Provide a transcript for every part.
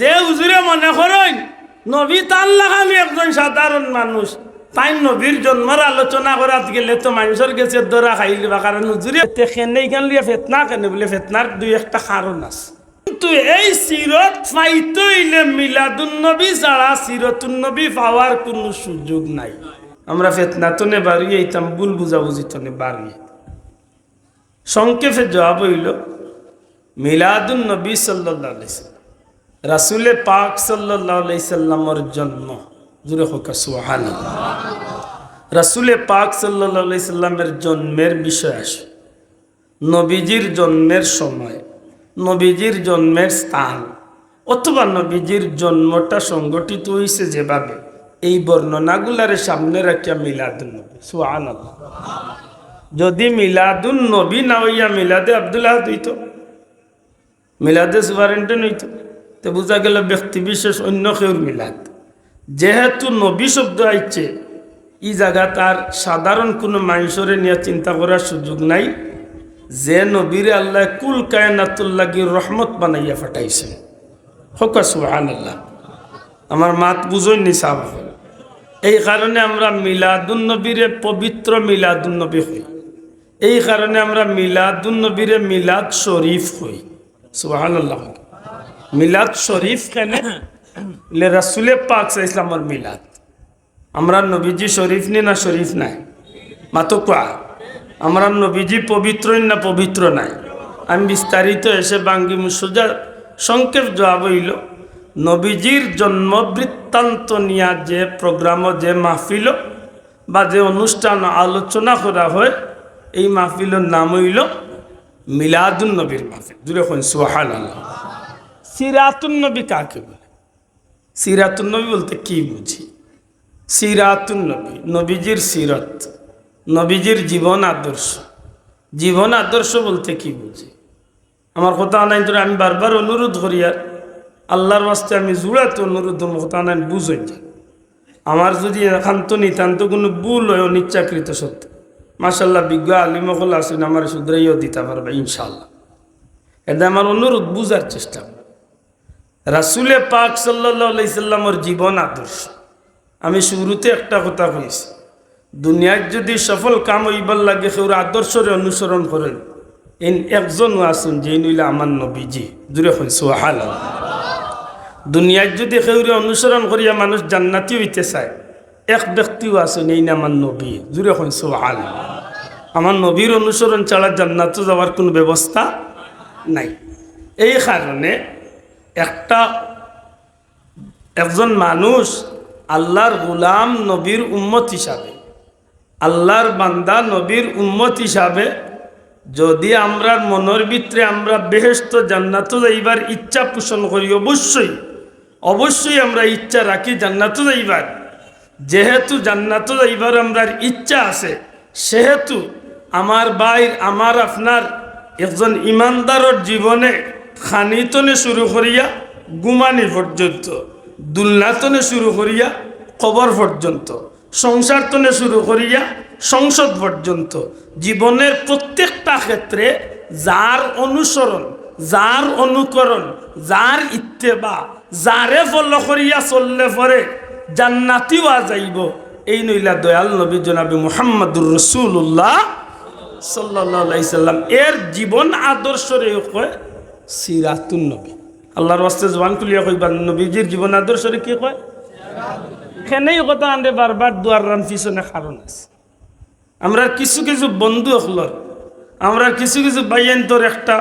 যে হুজুরে মনে করেন, নবী তার লাগামি একজন সাধারণ মানুষ। তাই নবীর জন্মের আলোচনা করাত গেলে তো মানুষের কাছে দরা খাইলি বা কারণ হুজুরে তেখেনে ইখান লিয়ে ফেতনা কেন বলে, ফেতনার দুই একটা কারণ আছে। কিন্তু এই সিরত ফাইতো ইলে মিলাদুন নবী ছাড়া সিরতুন নবী পাওয়ার কোনো সুযোগ নাই। আমরা ফেতনা তো নে বাড়িয়ে ইতাম ভুল বুঝাবুঝি তো নে বাড়িয়ে। সংক্ষেপে জবাব হইল মিলাদুন নবী সাল্লাহ আলাইসাল্লাম রাসুলে পাক সাল্লাহ সাল্লামর জন্ম। জুড়ে হোক সুহান রাসুলে পাক সাল্লাহ সাল্লামের জন্মের বিষয় আসে। নবীজির জন্মের সময়, নবীজির জন্মের স্থান, অথবা নবীজির জন্মটা সংগঠিত হয়েছে যেভাবে, এই বর্ণনাগুলারে সামনে রাখিয়া মিলাদুন নবী সুহান যদি মিলাদুন নবী না হইয়া মিলাদে আবদুল্লাহ হইত, মিলাদে সুপারেন্টেন হইত তো বোঝা গেল ব্যক্তি বিশেষ অন্য কেউর মিলাদ। যেহেতু নবী শব্দ আইছে, ই জায়গা তার সাধারণ কোনো মানুষরে নিয়ে চিন্তা করার সুযোগ নাই। যে নবীরে আল্লাহ কুল কায়নাতুল্লাগির রহমত বানাইয়া ফাটাইছে। হোক সুহান আল্লাহ আমার মাত বুঝই নি সাহ এই কারণে আমরা মিলাদুন নবীরে পবিত্র মিলাদুন নবী হই। এই কারণে আমরা মিলাদুন নবীরে মিলাদ শরীফ হই। সুহান আল্লাহ মিলাদ শরীফ কেন? রাসুলে পাক ইসলামর মিলাদ। আমরা নবীজি শরীফ নি না শরীফ নাই? মাতো কোয়া? আমরা নবীজি পবিত্র না পবিত্র নাই? আমি বিস্তারিত এসে বাঙ্গি মুসুজা সংক্ষেপ জবাব হইল, নবীজির জন্ম বৃত্তান্ত নিয়া যে প্রোগ্রাম যে মাহফিল বা যে অনুষ্ঠান আলোচনা করা হয়, এই মাহফিলের নাম হইল মিলাদুন নবীর মাহফিল। দূরে কোন সোহান আল্লাহ সিরাতুন নবী কাকে বলে? সিরাতুন নবী বলতে কি বুঝি? সিরাতুন নবী, নবীজির সিরত, নবীজির জীবন আদর্শ। জীবন আদর্শ বলতে কি বুঝি? আমার কথা নাই তোর আমি বারবার অনুরোধ করি আর আল্লাহর বাস্তে আমি জুড়াতে অনুরোধ কথা নাই বুঝই আমার যদি একান্ত নিতান্ত কোনো ভুল হয়, অনিচ্ছাকৃত সত্য মাসাল্লাহ বিজ্ঞ আলিমকল আসেন আমার শুধরাইও দিতে পারবে ইনশাল্লাহ এটা আমার অনুরোধ বুঝার চেষ্টা রাসুলে পাক সাল্লাহ সাল্লামর জীবন আদর্শ। আমি শুরুতে একটা কথা কইছি, দুনিয়ায় যদি সফল কাম হইবার লাগে সেউর আদর্শরে অনুসরণ করেন। এন একজন আসুন যে নইলে আমার নবীজি। দূরে হন সোহাল দুনিয়ায় যদি সেউরে অনুসরণ করিয়া মানুষ জান্নাতি হইতে চায়, এক ব্যক্তিও আসুন, এই না আমার নবী। দূরে হন সোহাল আমার নবীর অনুসরণ ছাড়া জান্নাত যাওয়ার কোনো ব্যবস্থা নাই। এই কারণে একটা একজন মানুষ আল্লাহর গুলাম নবীর উম্মত হিসাবে, আল্লাহর বান্দা নবীর উম্মত হিসাবে যদি আমরা মনের ভিতরে আমরা বেহেস্ত জান্নাত যাইবার ইচ্ছা পোষণ করি, অবশ্যই অবশ্যই আমরা ইচ্ছা রাখি জান্নাত যাইবার। যেহেতু জান্নাত যাইবার আমরা ইচ্ছা আছে, সেহেতু আমার ভাই, আমার আপনার একজন ইমানদারর জীবনে খানিতনে শুরু করিয়া গুমানি পর্যন্ত, দুলনাতনে শুরু করিয়া কবর পর্যন্ত সংসার তনে শুরু করিয়া সংসদ পর্যন্ত, জীবনের প্রত্যেকটা ক্ষেত্রে যার অনুসরণ, যার অনুকরণ, যার ইত্তেবা, যারে ফল করিয়া চললে পরে জান্নাতিও যাইব। এই নইলা দয়াল নবী জনাবি মোহাম্মদুর রসুল্লাহ সাল্লাহ সাল্লাম। এর জীবন আদর্শরে কয় সিরাতুন নবী। আল্লাহর ওয়াস্তে জবান তুলিয়া কইবা, নবীজির জীবন আদর্শরে কি কয়? সেনেই কথা আনতে বারবার দুয়ার রান পিছনে কারণ আছে। আমরা কিছু কিছু বন্ধু হলর আমরা কিছু কিছু বাইয়ন্তর একটা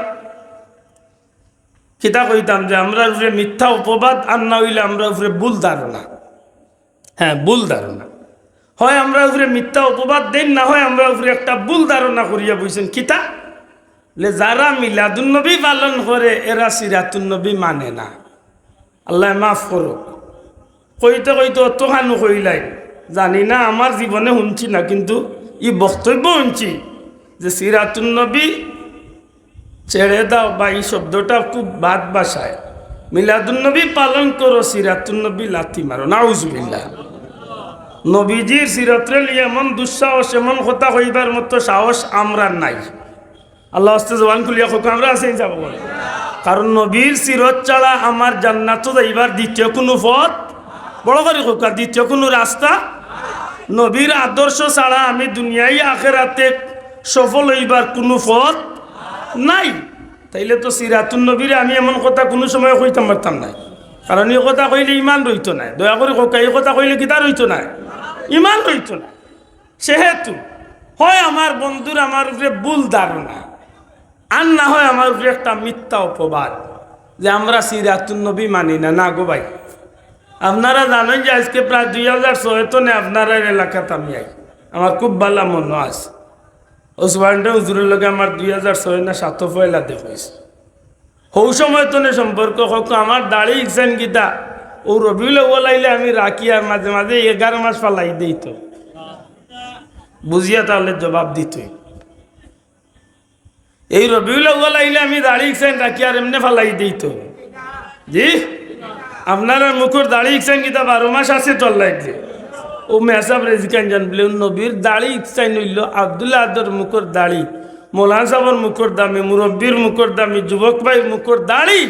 কিতা কইতাম যে আমরা উপরে মিথ্যা উপবাদ আর না হইলে আমরা উপরে ভুল ধারণা। হ্যাঁ ভুল ধারণা। হয় আমরা উপরে মিথ্যা অপবাদ দেন, না হয় আমরা উপরে একটা ভুল ধারণা করিয়া বইছেন। কিতা? যারা মিলাদুন্নবী পালন করে, এরা সিরাতুন্নবী মানে না। আল্লাহ মাফ করো কইতে কইতে অত খানু কইলাই। জানি না আমার জীবনে শুনছি না, কিন্তু ই বক্তব্য শুনছি যে সিরাতুন্নবী ছেড়ে দাও বা এই শব্দটা খুব বাদ বাসায়। মিলাদুন্নবী পালন করো সিরাতুন্নবী লাথি মারো। নাউজবিল্লা নবীজির সিরতরে এমন দুঃসাহস, এমন কথা হইবার মতো সাহস আমরা নাই। আল্লাহ আস্তে জবান খুলিয়া খোক আমরা আছি যাব বলে। কারণ নবীর সিরত ছাড়া আমার জান্নাত যাইবার দ্বিতীয় কোনো পথ, বড় করে আর দ্বিতীয় কোনো রাস্তা? নবীর আদর্শ ছাড়া আমি দুনিয়ায় আখেরাতে সফল হইবার কোনো পথ নাই। তাইলে তো সিরাতুন নবীরে আমি এমন কথা কোনো সময় কইতাম পারতাম নাই। কারণ এই কথা কইলে ইমান রইত নাই। দয়া করে কোকা এই কথা কইলে কিতা রইত নাই? ইমান রইত না সেহেতু হয় আমার বন্ধুর আমার উপরে ভুল ধারণা। আর না হয় আমার উপরে একটা মিথ্যা অপবাদ যে আমরা সিরাতুন নবী মানি না। না গো ভাই। আপনারা জানেন যে আজকে প্রায় দুই হাজার ছয়তনে আপনারা এলাকাতে আমি আই। আমার খুব ভালো মনে আছে। ওসমানটা হুজুরের লগে আমার দুই হাজার ছয় না সাত পয়লা দেখাইছে হৌ সময় তো সম্পর্ক হোক, আমার দাড়ি ইকসান গীতা। ও রবিউল ওলাইলে আমি রাখি আর মাঝে মাঝে এগারো মাস পালাই দিই তো। বুঝিয়া তাহলে জবাব দিতই। এই রবিউল ওলাইলে আমি দাড়ি ইকসান রাখি আর এমনি ফালাই দিই তো। জি? আপনারা মুখর দাড়ি ইকসান গীতা বারো মাস আছে তোর লাগলে ও মেসাব রেজিকান জান বলে নবীর দাড়ি ইকসাইন হইল আবদুল্লাহ আদর মুখর দাড়ি, মৌলানা সাহর মুখর দামি, মুরব্বীর মুখর দামি, যুবক ভাইয়ের মুখর দাড়ি।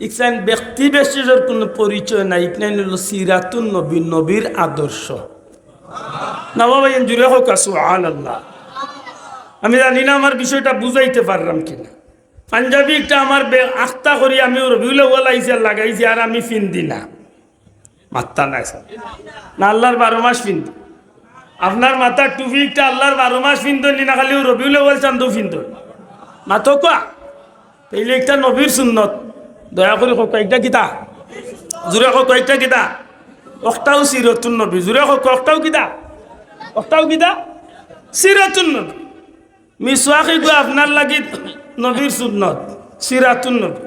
ইকসাইন ব্যক্তি বিশেষের কোনো পরিচয় নাই ইকনাইন হইল সিরাতুন নবী, নবীর আদর্শ। না বাবা এন জুড়ে হোক আসু আল্লাহ আমি জানি না আমার বিষয়টা বুঝাইতে পারলাম কিনা। পাঞ্জাবি একটা আমার আখতা করি আমি রবিউল ওলাইছে, লাগাইছি, আর আমি ফিন্দি না। মাত্তা নাই স্যার। না, আল্লাহর বারো মাস ফিন্দি আপনার মাথার টুপি একটা আল্লাহর বারো মাস ফিন্দন না খালি রবিউল ওয়াল চান্দু ফিন্দন মাতো কোয়া? তাইলে একটা নবীর সুন্নত। দয়া করে কয়েকটা কিতা? জোরে হোক কয়েকটা কিতা? অক্টাও সিরতুন নবী। জোরে হোক অক্টাও কিতা? অক্টাও কিতা? সিরাতুন নবী। মিসওয়াকি গো আপনার লাগি নবীর সুন্নত, সিরাতুন নবী।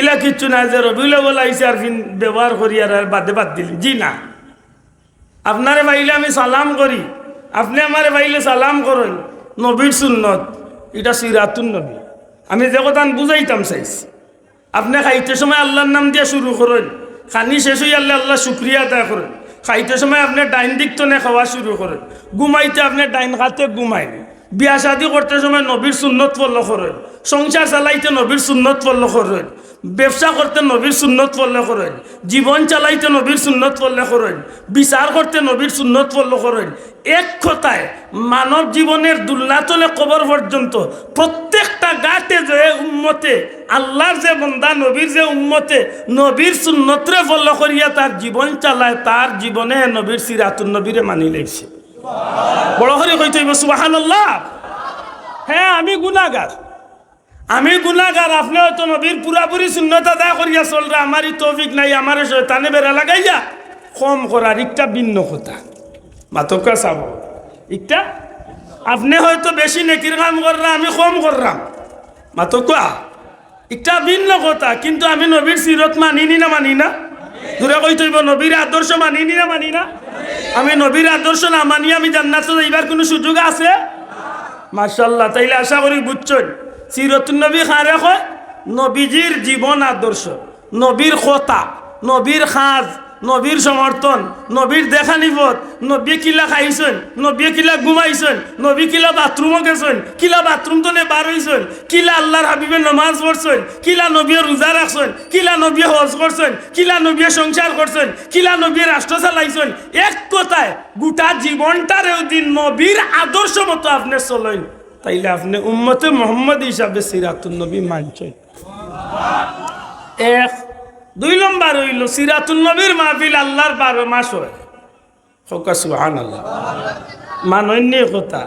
ইলা কিচ্ছু না যে রবিউল আইসে আর ফিন ব্যবহার করি আর বাদে বাদ দিলি। জি না। আপনারে বাইলে আমি সালাম করি। আপনি আমারে বাইলে সালাম করেন। নবীর সুন্নত, এটা সিরাতুন নবী। আমি যে কথা বুঝাইতাম চাইছি আপনি খাইতে সময় আল্লাহর নাম দিয়ে শুরু করেন। খানি শেষ হয়ে আল্লাহ আল্লাহ শুক্রিয়া আদায় করেন। খাইতে সময় আপনি ডাইন দিক টনে খাওয়া শুরু করেন। ঘুমাইতে আপনি ডাইন খাতে ঘুমাইন বিয়া শাদি করতে সময় নবীর সুন্নত ফলো করেন সংসার চালাইতে নবীর সুন্নত পল্ল করেন ব্যবসা করতে নবীর সুন্নত ফলো করেন জীবন চালাইতে নবীর সুন্নত ফলো করেন বিচার করতে নবীর সুন্নত ফলো করেন এক কথায় মানব জীবনের দুর্নাতলে কবর পর্যন্ত প্রত্যেকটা গাতে যে উম্মতে আল্লাহর যে বন্দা নবীর যে উম্মতে নবীর সুন্নতরে ফলো করিয়া তার জীবন চালায় তার জীবনে নবীর সিরাতুন নবীরে মানি লেগছে বড় হরে কইতে সুবাহান হ্যাঁ আমি গুনাগার আমি গুনাগার আপনি হয়তো নবীর পুরাপুরি শূন্যতা দা করিয়া চলরা, আমারই তৌফিক নাই, আমার শয়তানে বেড়া লাগাইয়া। কম করার একটা ভিন্ন কথা। মাতকা চাব। একটা আপনি হয়তো বেশি নেকির কাম কররা, আমি কম করলাম মাতকা একটা ভিন্ন কথা, কিন্তু আমি নবীর সিরত মানিনি না মানি না দূরে কই তৈব নবীর আদর্শ মানিনি না মানি না আমি নবীর আদর্শ না মানি আমি জান্নাতে যাইবার কোনো সুযোগ আছে? মার্শাল্লাহ তাইলে আশা করি বুঝছেন। সিরতুন নবী খারে কয়, নবীজির জীবন আদর্শ, নবীর কথা, নবীর খাজ নবীর সমর্থন, নবীর দেখা নিপদ নবী কিলা খাইছেন, নবী কিলা ঘুমাইছেন, নবী কিলা বাথরুমও গেছেন, কিলা বাথরুম তো বার হইছেন, কিলা আল্লাহর হাবিবে নমাজ পড়ছেন, কিলা নবী রোজা রাখছেন, কিলা নবী হজ করছেন, কিলা নবী সংসার করছেন, কিলা নবী রাষ্ট্র চালাইছেন, এক কথায় গোটা জীবনটারেও দিন নবীর আদর্শ মতো আপনি চলেন, তাইলে আপনি উম্মতে মোহাম্মদ হিসাবে সিরাতুন নবী মানছেন। এক দুই নম্বর হইল সিরাতুল নবীর মাহফিল আল্লাহর বারো মাস হয়। ফোকা সুহান আল্লাহ মানন্য কথা,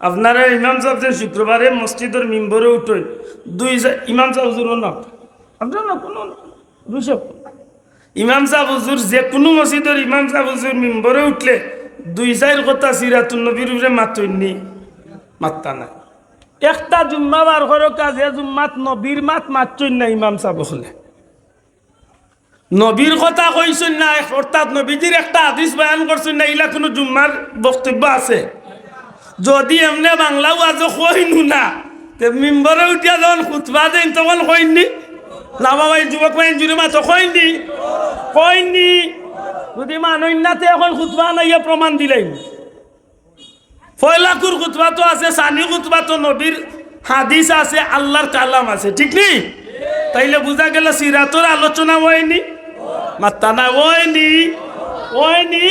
আপনারা ইমাম সাহেব যে শুক্রবারে মসজিদের মিম্বরে উঠেন দুই ইমাম সাহেব হুজুর না, আপনার না কোনো দুইশো ইমাম সাহেব হুজুর যে কোনো মসজিদের ইমাম সাহেব হুজুর মিম্বরে উঠলে দুই চার কথা সিরাতুল নবীর উপরে মাতইনি, মাত্তা নাই। একটা জুম্মা বার করো কাজে, জুম্মাত নবীর মাত মাতছই না ইমাম সাহেব হলে। নবীর কথা কইছেন না, অর্থাৎ নবীজির একটা আদিস বয়ান করছেন না ইলা কোনো জুম্মার বক্তব্য আছে? যদি এমনি বাংলাও আজ কইনু না, তে মিম্বরে উঠিয়া যখন খুতবা দেন, তখন কইনি লাভা ভাই যুবক ভাই জুড়ে মাথা কইনি কইনি যদি মানন্যাতে এখন খুতবা নাইয়া প্রমাণ দিলেন ফয়লাকুর খুতবা তো আছে, সানি খুতবা তো নবীর হাদিস আছে, আল্লাহর কালাম আছে, ঠিক নেই? তাইলে বোঝা গেল সিরাতর আলোচনা হয়নি। মাত্তা না ওয়নি ওয়নি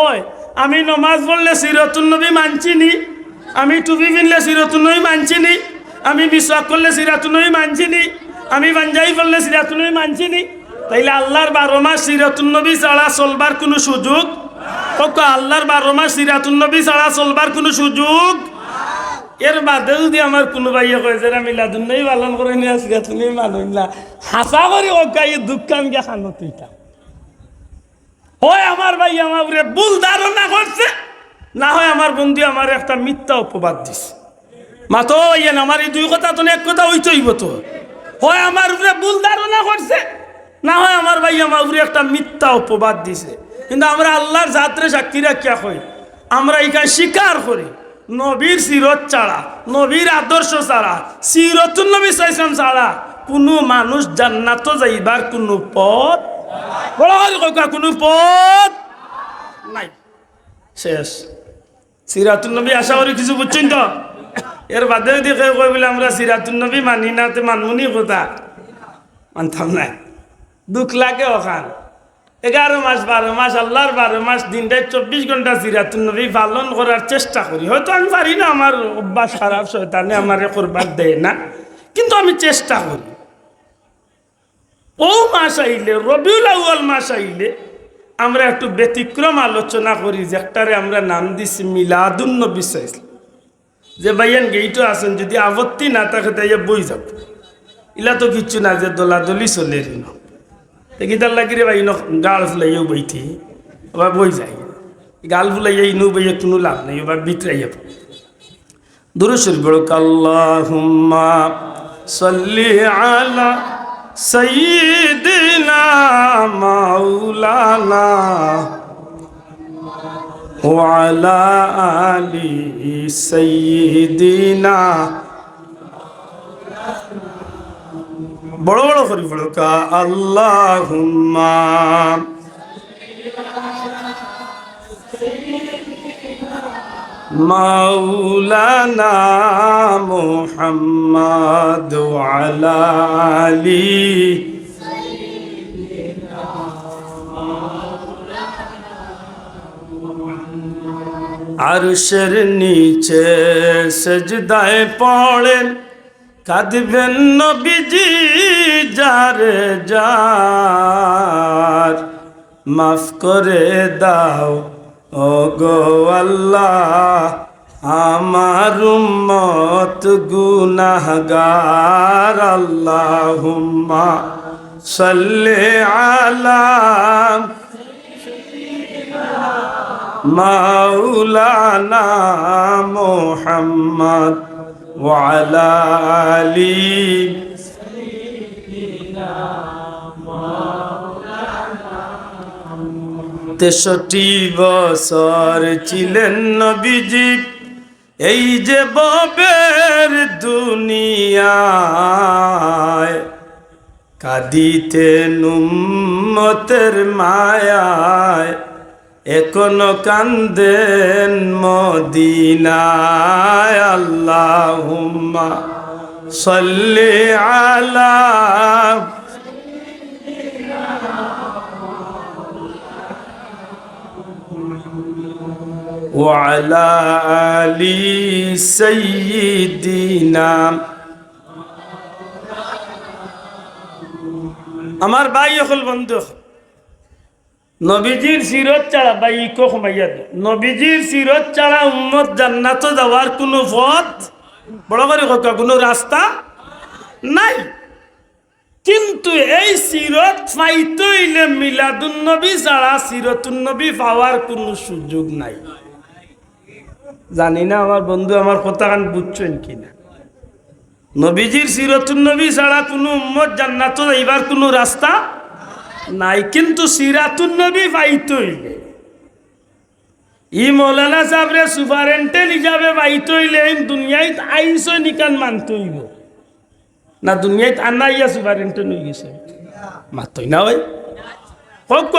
ওই আমি নমাজ পড়লে সিরতুল নবী মানছি নি। আমি টুপি পিনলে সিরতুল নবী মানছি নি। আমি বিশ্বাস করলে সিরাতুল নবী মানছি নি। আমি পাঞ্জাবি পড়লে সিরাতুল নবী মানছি নি। তাইলে আল্লাহর বারো মাস সিরাতুল নবী ছাড়া চলবার কোনো সুযোগ? আল্লাহর বারো মাস সিরাতুল নবী ছাড়া চলবার কোনো সুযোগ? এর বাদে যদি আমার কোনো ভাইয়া কয় যে মিলাদুন নবী পালন করে নিয়ে সিরাতুল নবী মানুষ না হাসা করে গাই দুঃখ আমি গিয়া খানো তুইটা হয় আমার ভাই আমার ভুল ধারণা করছে, না হয় আমার বন্ধু আমার একটা মিথ্যা অপবাদ দিছে। মাতো, ইয়েন আমার এই দুই কথা তো এক কথা হইতেইব তো। হয় আমার উপরে ভুল ধারণা করছে, না হয় আমার ভাই আমার উপরে একটা মিথ্যা অপবাদ দিছে। কিন্তু আমরা আল্লাহর যাত্রে সাক্ষী রাখিয়া হই আমরা এখানে স্বীকার করি। নবীর সিরত ছাড়া, নবীর আদর্শ ছাড়া, সিরতুল নবী সাইসলাম ছাড়া কোনো মানুষ জান্নাত যাইবার কোনো পথ কোনো পথ নাই। শেষ। সিরাতুল নবী আশা করি কিছু বুঝছেন তো? এর বাদে কেউ কই বলে, আমরা সিরাতুল নবী মানি না তে মানমুনি কথা। মানতাম না দুঃখ লাগে ওখান। এগারো মাস, বারো মাস, আল্লাহর বারো মাস, দিনটায় চব্বিশ ঘণ্টা সিরাতুল নবী পালন করার চেষ্টা করি। হয়তো আমি পারি না, আমার অভ্যাস খারাপ, শয়তানে আমার করবার দেয় না। কিন্তু আমি চেষ্টা করি। ও মাস আইলে, রবিউল আউয়াল মাস আইলে, আমরা একটু ব্যতিক্রম আলোচনা করি যে একটারে আমরা নাম দিছি মিলাদুন নবী সাইসলাম। যে ভাইয়ান গেইটো আছেন, যদি আপত্তি না থাকে তাই বই যাব। ইলা তো কিচ্ছু না যে দোলাদলি চলে রিন গীতার লাগিরে ভাই গাল ফুলাইও বইতে আবার বই যাই। গাল ফুলাইয়া ইনু বইয়ে কোনো লাভ নেই, এবার বিতরাইয়া দুরুসুর বড় কাল্লাহুম্মা সাল্লি আলা সাইয়্যিদিনা মাওলানা ওয়া আলি সাইয়্যিদিনা বড় বড় করি বড় কা আল্লাহুম্মা। মাওলানা মুহাম্মদ আলী। আরশের নিচে সেজদায় পড়েন। কাঁদবেন নবীজি, যারে যার। মাফ করে দাও ও গো আল্লাহ, আমার উম্মত গুনাহগার। আল্লাহুম্মা সাল্লি আলা মাওলানা মোহাম্মদ। ওয়ালা আলী তেষট্টি বছর ছিলেন নবীজি। এই যে ববের দুনিয়ায় কাঁদিতে নুম্মতের মায়ায়। এখনো কান্দেন মদিনায় আল্লাহুম্মা সাল্লি আলা وعلى آل سيدنا আমার ভাই হল বন্ধু নবীজির সিরত ছাড়া বা ইকো কমাইয়া দে নবীজির সিরত ছাড়া উম্মত জান্নাত যাওয়ার কোনো পথ, বড় করে কথা কোনো রাস্তা নাই। কিন্তু এই সিরত ফাইতইলে মিলাদুন নবী ছাড়া সিরতুন নবী পাওয়ার কোনো সুযোগ নাই। জানি না আমার বন্ধু আমার কথা কান বুঝছেন কিনা। নবীজির সিরতুন নবী ছাড়া কোনো উম্মত জান্নাত যাইবার কোনো রাস্তা নাই, কিন্তু সিরাতুন নবী পাইতইলে ই মৌলানা সাহেবরে সুপারেন্টেন্ট হিসাবে পাইতইলে দুনিয়ায় আইনস নিকান মানতইব। না দুনিয়ায় আনা ইয়া সুপারেন্টেন্ট হয়ে গেছে। মাতই না ওই? হোক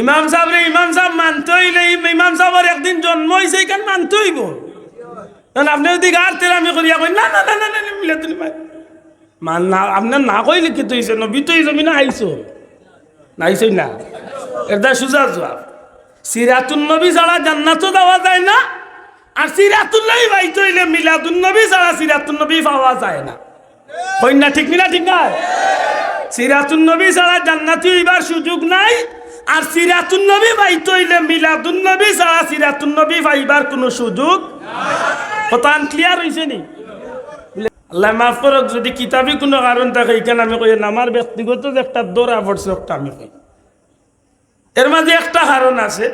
ইমাম সাহেবরে ইমাম সাহেব মানতে হইলে ইমাম সাহেবের একদিন জন্ম হয়েছে এখান মানতে হইব কারণ আপনি যদি গার তেরামি করিয়া কই না না না না না মিলে তুমি মান না, আপনার না কইলে কি তৈছে নবী তো এই জমিনে আইছো। নাইছই না। এটা সুজা জবাব। সিরাতুন নবী ছাড়া জান্নাতও দেওয়া যায় না, আর সিরাতুন নবী বাইতে হইলে মিলাদুন নবী ছাড়া সিরাতুন নবী পাওয়া যায় না। না ঠিক না ঠিক না সিরাতুন নবী ছাড়া জান্নাতি হইবার সুযোগ নাই, আর সিরাতুন নবী বাইতে হইলে মিলাদুন নবী ছাড়া সিরাতুন নবী পাইবার কোনো সুযোগ হতান ক্লিয়ার হইছে নি? আল্লাহ মাফ করক, যদি কিতাবি কোনো কারণ থাকে এখানে আমি কই, আমার ব্যক্তিগত যে একটা দৌড়া পড়ছে একটা আমি কই। এর মাঝে একটা কারণ আছে।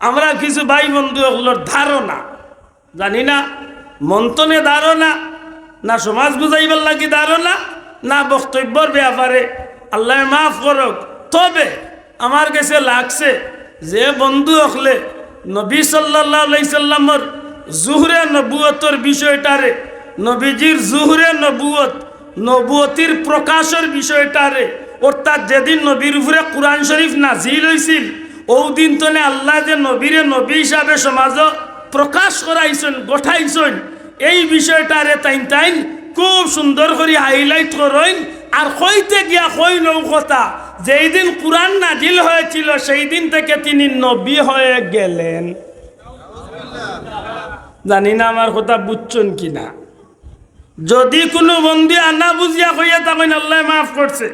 আমরা কিছু ভাই বন্ধু ওগুলোর ধারণা, জানি না মন্থনে ধারণা, না সমাজ বুঝাইবার লাগি ধারণা, না বক্তব্যর ব্যাপারে। আল্লাহ মাফ করক, তবে আমার কাছে লাগছে যে বন্ধু হকলে নবী সাল্লাহ সাল্লামর জুহরে নবুয়তর বিষয়টারে নবীজির জুহরে নবুয়ত, নবুয়তির প্রকাশের বিষয়টারে। অর্থাৎ যেদিন নবীর উপরে কোরআন শরীফ নাজিল হয়েছিল ও দিন তনে আল্লাহ যে নবীরে নবী হিসাবে সমাজ প্রকাশ করাইছেন, গঠাইছেন, এই বিষয়টারে তাইন তাইন খুব সুন্দর করে হাইলাইট করেন। আর কইতে গিয়া কই নৌকতা যেই দিন কোরআন নাজিল হয়েছিল সেই দিন থেকে তিনি নবী হয়ে গেলেন। জানি না আমার কথা বুঝছেন কিনা। যদি কোনো বন্ধু আনা বুঝিয়া কইয়া তখন আল্লাহ মাফ করছে।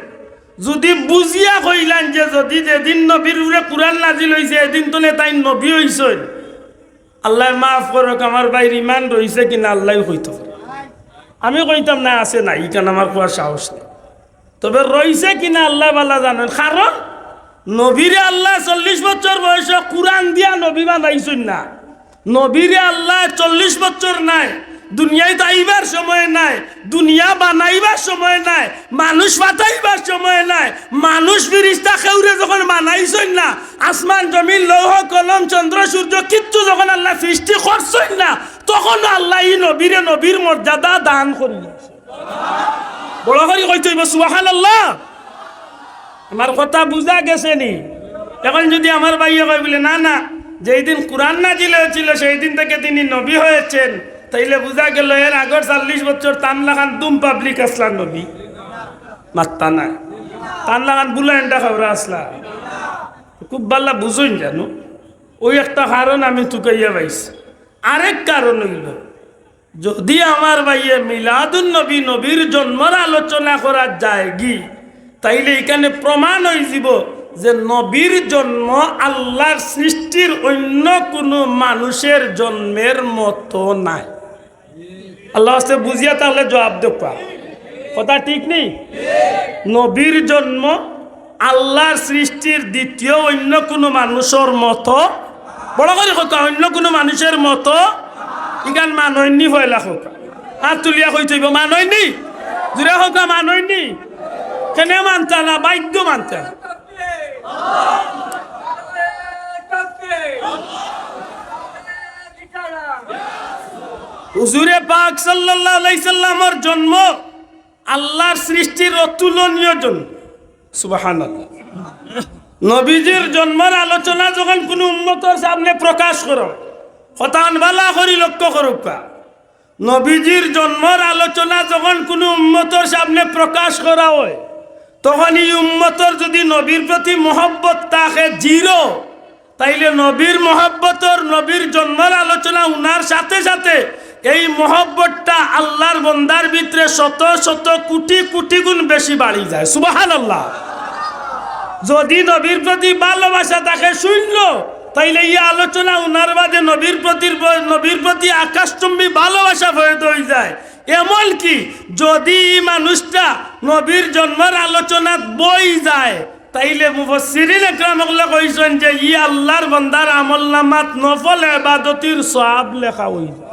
যদি বুঝিয়া কইলেন যে যদি যেদিন নবীর উপরে কোরআন নাজিল হয়েছে এদিন তো তাই নবী হইছেন। আল্লাহ মাফ করক, আমার বাইর ইমান রইছে কিনা আল্লাহ পারে আমি কইতাম, না, আছে না ইকান আমার কোয়ার সাহস নেই। তবে রইছে কিনা আল্লাহ বালা জানেন, কারণ নবীরে আল্লাহ চল্লিশ বছর বয়সে কোরআন দিয়া নবী বানাইছেন না। নবীরে আল্লাহ চল্লিশ বছর নাই দুনিয়ায় তাইবার সময় নাই, দুনিয়া বানাইবার সময় নাই, মানুষ বাতাইবার সময় নাই, মানুষ ফিরিস্তা খেউরে যখন বানাইছেন না, আসমান, জমিন, লৌহ, কলম, চন্দ্র, সূর্য, কিচ্ছু যখন আল্লাহ সৃষ্টি করছেন না তখন আল্লাহ ই নবীরে নবীর মর্যাদা দান করি বড় করে কইতে সুহান আল্লাহ আমার কথা বুঝা গেছে নি এখন যদি আমার ভাইয়া কয় বলে, না না, যেই দিন কোরআন নাজিল হয়েছিল, সেই দিন থেকে তিনি নবী হয়েছেন। তাইলে বুঝা গেল এর আগর চল্লিশ বছর তান লাগান দুম পাবলিক আসলাম নবী। মাত্তা নাই। তান লাগান বুলাইনটা খাবরা আসলা। খুব ভাল্লা বুঝুন জানো ওই একটা কারণ আমি তুকাইয়া পাইছি। আরেক কারণ হইল, যদি আমার ভাইয়ে মিলাদুন নবী নবীর জন্মর আলোচনা করা যায় গি তাইলে এখানে প্রমাণ হয়ে যাব যে নবীর জন্ম আল্লাহর সৃষ্টির অন্য কোনো মানুষের জন্মের মতো নাই। আল্লাহ হস্তে বুঝিয়া তাহলে জবাব দেখা কথা ঠিক নেই? নবীর জন্ম আল্লাহর সৃষ্টির দ্বিতীয় অন্য কোনো মানুষের মতো। বড় করে কথা অন্য কোনো মানুষের মতো। ইগান মানয়নি হইলা হোক। হাত তুলিয়া কই থইব মানয়নি জুড়ে হোক মানয়নি কেনে মানতা না, বাধ্য মানতা না হুজুরে পাক আলাইহি জন্ম আল্লাহর সৃষ্টির অতুলনীয় জন্ম। সুবহানাল্লাহ। নবীজির জন্মের আলোচনা যখন কোনো উন্মতর সামনে প্রকাশ করো হতান বালা করি লক্ষ্য করুকা নবীজির জন্মের আলোচনা যখন কোনো উন্মতর সামনে প্রকাশ করা হয়, তখন এই উম্মতর যদি নবীর প্রতি মহব্বত তাকে জিরো, তাইলে নবীর মহব্বতর নবীর জন্মের আলোচনা উনার সাথে সাথে এই মহব্বতটা আল্লাহর বন্দার ভিতরে শত শত কোটি কোটি গুণ বেশি বাড়ি যায়। সুবাহান আল্লাহ যদি নবীর প্রতি ভালোবাসা তাকে শূন্য, তাইলে এই আলোচনা উনার বাদে নবীর প্রতি নবীর প্রতি আকাশচম্বী ভালোবাসা হয়ে হয়ে যায়। এমন কি, যদি মানুষটা নবীর জন্মের আলোচনা বই যায়, তাইলে মুফসিরিন একরামগুলো কইছেন যে ই আল্লাহর বন্দার আমল নামাত নফল এবাদতির সব লেখা হই যায়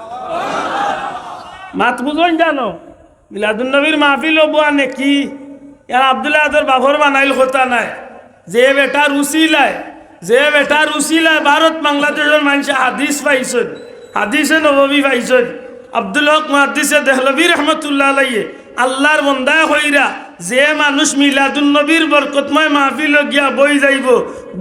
মাত বুঝন জানো? মিলাদুল নবীর মাহফিল বুয়া নেকি? ইয়ার আবদুল্লাহ আদর বাঘর বানাইল কথা নাই। যে বেটার উচিলায় যে বেটার উচিলায় ভারত বাংলাদেশের মানুষ হাদিস পাইছেন। হাদিসে নবী পাইছেন। আব্দুল হক মহাদিসে দেহলবী রহমতুল্লাহ আলাইয়ে আল্লাহর বন্দা হইরা যে মানুষ মিলাদুল নবীর বরকতময় মাহফিল গিয়া বই যাইব,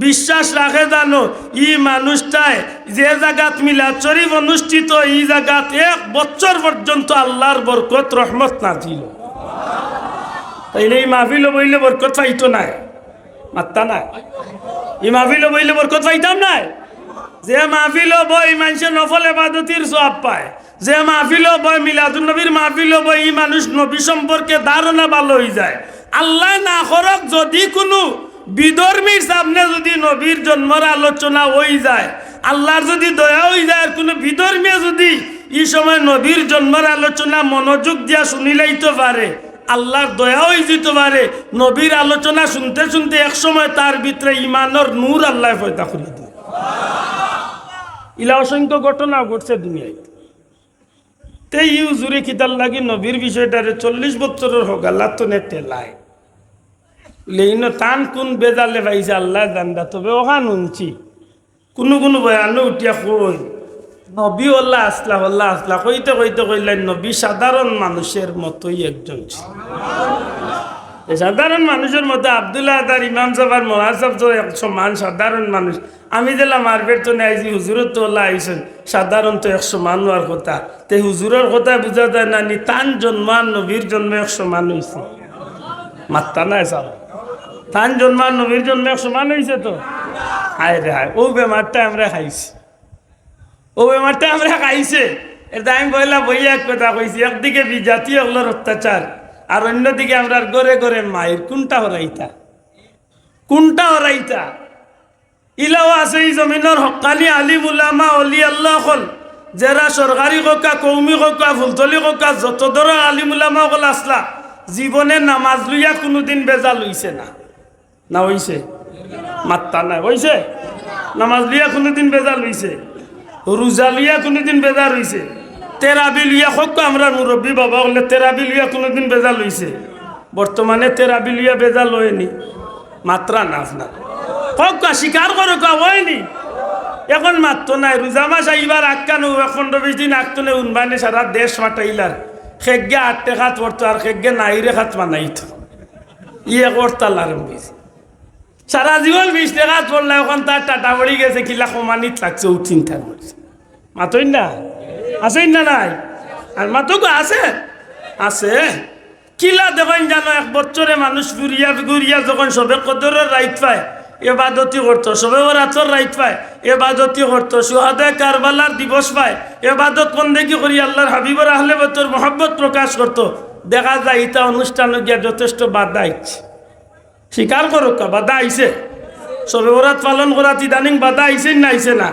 বিশ্বাস রাখে জানো, ই মানুষটায় যে জায়গাত মিলাদ শরীফ অনুষ্ঠিত, ই জায়গাত এক বছর পর্যন্ত আল্লাহর বরকত, রহমত নাজিল। তাইলে এই মাহফিল বইলে বরকত পাইতো নাই? মাত্তা নাই? এই মাহফিল বইলে বরকত পাইতাম নাই? যে মাহফিল বই মানুষের নফল এবাদতির সব পায়। যে মাহফিল বই মিলাদুল নবীর মাহফিল বই এই মানুষ নবী সম্পর্কে ধারণা ভালো হয়ে যায়। আল্লাহ না করক যদি কোনো বিধর্মীর সামনে যদি নবীর জন্মের আলোচনা হয়ে যায়, আল্লাহর যদি দয়া হয়ে যায় কোনো বিধর্মী যদি এই সময় নবীর জন্মের আলোচনা মনোযোগ দিয়া শুনিলেইতে পারে, আল্লাহর দয়া হয়ে যেতে পারে, নবীর আলোচনা শুনতে শুনতে এক সময় তার ভিতরে ইমানের নূর আল্লাহ পয়দা করে দিয়ে। ইলা অসংখ্য ঘটনা ঘটছে দুনিয়ায়। তে ইউজুরে কিতার লাগি নবীর বিষয়টারে চল্লিশ বছরের হোক, আল্লাহ তো নে লাই। লেইন টান কোন বেজালে পাইছে আল্লাহ জানদা তবে ওখান উনছি কোনো কোনো বয়ানো উঠিয়া কই, নবী ওল্লা আসলা ওল্লা আসলা। কইতে কইতে কইলেন, নবী সাধারণ মানুষের মতোই একজন ছিল। এই সাধারণ মানুষের মতো আবদুল্লাহ তার ইমাম সাহেব মহাসাব তো এক সমান সাধারণ মানুষ। আমি দিলাম মারবেট তো নাই যে হুজুরত তো আল্লাহ আইসেন, সাধারণ তো একশো মান হওয়ার কথা। তে হুজুরের কথা বুঝা যায় না নি তান জন্মান নবীর জন্ম একশো মান হয়েছে মাত্তা নাই সাহেব তান জন্মান নবীর জন্ম একশো মান হয়েছে তো? হায় রে হায়, ও বেমারটা আমরা খাইছি। ও বেমারটা আমরা খাইছে। এটা আমি বইলা বইয়া কথা কইছি, একদিকে বিজাতি হলোর অত্যাচার। আর অন্যদিকে আমরা গড়ে গড়ে মায়ের কোনটা হরাইতা? কোনটা হরাইতা? ইলাও আছে এই জমিনের হকানি আলিম উলামা অলি আল্লাহ হল যারা সরকারি ককা কৌমি ককা ফুলতলি ককা যত ধরনের আলিম উলামা হল আসলা জীবনে নামাজ লইয়া কোনোদিন বেজাল হইছে না। না হইছে মাত্তা নাই। হইছে নামাজ লিয়া কোনোদিন বেজাল হইছে রোজা লিয়া কোনোদিন বেজার হইছে তেরাবি লিয়া হোক আমরা মুরব্বী বাবা হলে তেরাবি লিয়া কোনোদিন বেজাল হইছে। বর্তমানে তেরাবি লিয়া বেজাল হয়নি। মাত্রা না। আপনার হোক স্বীকার করো হয়নি। এখন মাত্র নাই। রোজা মাস এইবার আটকানো পনেরো বিশ দিন আটকনে উনবানে সারা দেশ মাটাইলার। খেগে আটটে খাত পড়তো আর খেগে নাইরে খাত মানাইতো ইয়ে করতাল আরম্ভ সারা জীবন বিশ টাকা পড়লে এখন তার টাটা পড়ি গেছে, কিলা সমানিত লাগছে চিন্তা করছে মাতই না? আছেই না নাই? আর মাতকো আছে? আছে। কিলা দেখেন জানো, এক বছরে মানুষ ঘুরিয়া ঘুরিয়া যখন সবে কদরের রাইট পায় এবাদতি করতো সবে রাতর রাইট পায় এবাদতি করতো সুহাদে কারবালার দিবস পায় এবাদত বন্দেগি করি আল্লাহর হাবিবর আহলে বতর মহব্বত প্রকাশ করতো দেখা যায় ইটা অনুষ্ঠানে গিয়া যথেষ্ট বাধা ইচ্ছে স্বীকার করো কা বাধা আইছে সবে ওরাত পালন করাত ইদানিং বাধা আইছে না আইছে না?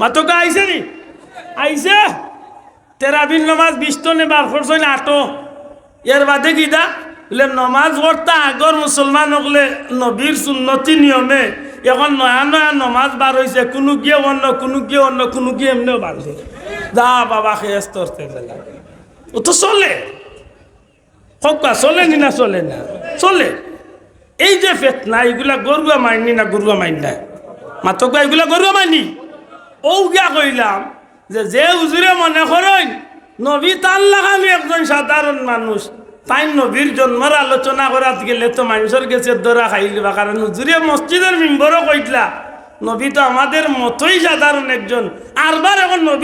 মাতকা আইছে নি? আইছে তেরাবিন নমাজ বিস্তনে বার করছে না আটো। এর বাদে কিদা বলে নমাজ পড়তা আগর মুসলমান হলে নবীর সুন্নতি নিয়মে এখন নয়া নয়া নমাজ বার হয়েছে কোনো গিয়ে অন্য, কোনো গিয়ে অন্য, কোনো গিয়ে এমনিও বাঁধে যা বাবা খেয়ে তরতে ও তো চলে। হকা চলে নি না চলে না? চলে। এই যে ফেতনা এগুলা গরুয়া মাইনি না গরুয়া মাইন না? মাতক এগুলা গরুয়া মাইনি? ও গিয়া কইলাম যে যে হুজুরে মনে করেন, নবী তার লাগামি একজন সাধারণ মানুষ। তাই নবীর জন্মের আলোচনা করাত গেলে তো মানুষের গেছে দরা খাইলিবা কারণ হুজুরে মসজিদের মেম্বরও কইতলা, নবী তো আমাদের মতোই সাধারণ একজন। আরবার এখন নবী